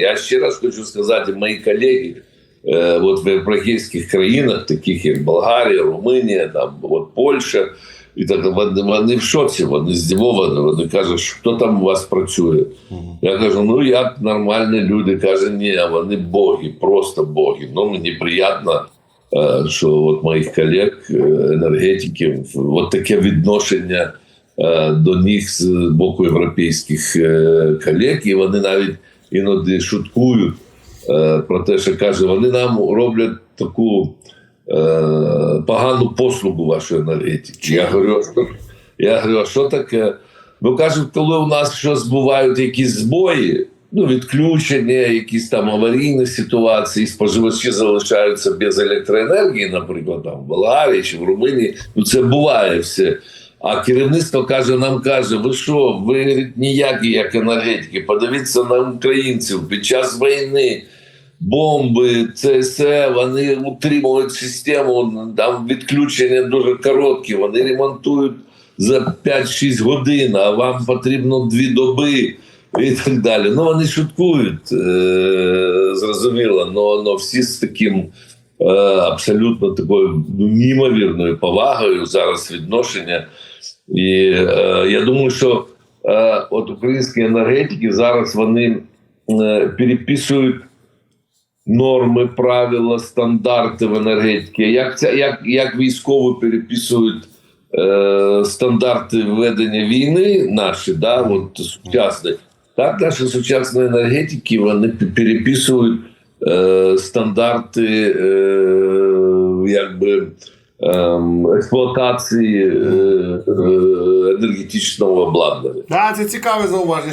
Я ще раз хочу сказати, мої колеги, е, от в європейських країнах, таких як Болгарія, Румунія, там от Польща, і так вони, вони в шоці, вони здивовані. Вони кажуть, хто там у вас працює. Я кажу, ну як нормальні люди. Каже, ні, вони боги, просто боги. Ну мені приємно, е, що от моїх колег, е, енергетиків, от таке відношення е, до них з боку європейських е, колег, і вони навіть іноді шуткують е, про те, що каже, вони нам роблять таку е, погану послугу вашої енергетики. Я говорю, що, я говорю, а що таке? Ну кажуть, коли у нас щось бувають якісь збої, ну відключення, якісь там аварійні ситуації, споживачі залишаються без електроенергії, наприклад, там в Болгарії чи в Румунії, ну це буває все. А керівництво каже, нам каже, ви що, ви ніякі як енергетики, подивіться на українців під час війни. Бомби, це все, вони утримують систему, там відключення дуже короткі, вони ремонтують за 5-6 годин, а вам потрібно 2 доби і так далі. Ну, вони шуткують, е- зрозуміло, но всі з таким е- абсолютно такою ну, неймовірною повагою зараз відношення. І е, я думаю, що е, от українські енергетики зараз вони е, переписують норми, правила, стандарти в енергетиці. Як це як, як військові переписують е, стандарти ведення війни наші, да, от сучасні, так наші сучасні енергетики вони переписують е, стандарти е, якби. Ем, Експлуатації е, е, енергетичного обладнання. Да, це цікаве зауваження.